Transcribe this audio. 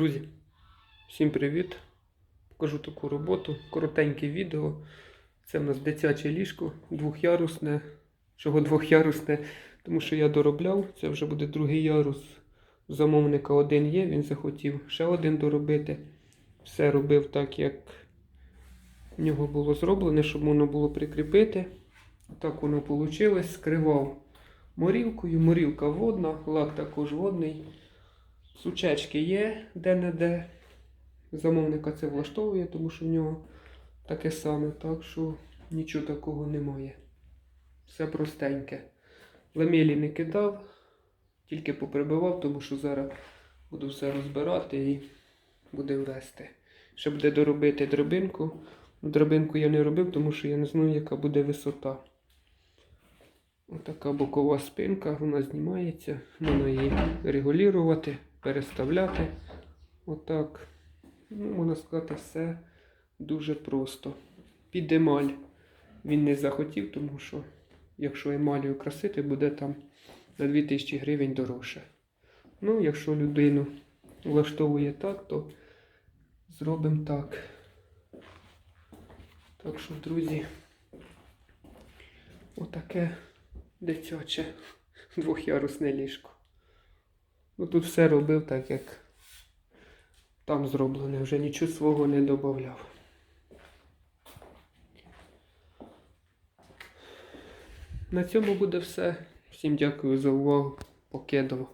Друзі, всім привіт! Покажу таку роботу, коротеньке відео. Це в нас дитяче ліжко, двохярусне. Чого двохярусне? Тому що я доробляв, це вже буде другий ярус. Замовника один є, він захотів ще один доробити. Все робив так, як в нього було зроблене, щоб воно було прикріпити. Так воно вийшло. Скривав морілкою, морілка водна, лак також водний. Сучечки є де-не-де. Замовника це влаштовує, тому що в нього таке саме, так що нічого такого немає. Все простеньке. Ламелі не кидав, тільки поприбивав, тому що зараз буду все розбирати і будемо вести. Ще буде доробити драбинку. Ну, Драбинку я не робив, тому що я не знаю, яка буде висота. Отака бокова спинка, вона знімається, можна її регулювати, переставляти. Отак. Ну, можна сказати, все дуже просто. Під емаль він не захотів, тому що якщо емалію красити, буде там на 2000 гривень дорожче. Ну, якщо людину влаштовує так, то зробимо так. Так що, друзі, отаке дитяче двохярусне ліжко. Ну тут все робив так, як там зроблене, вже нічого свого не додавав. На цьому буде все. Всім дякую за увагу. Покедово.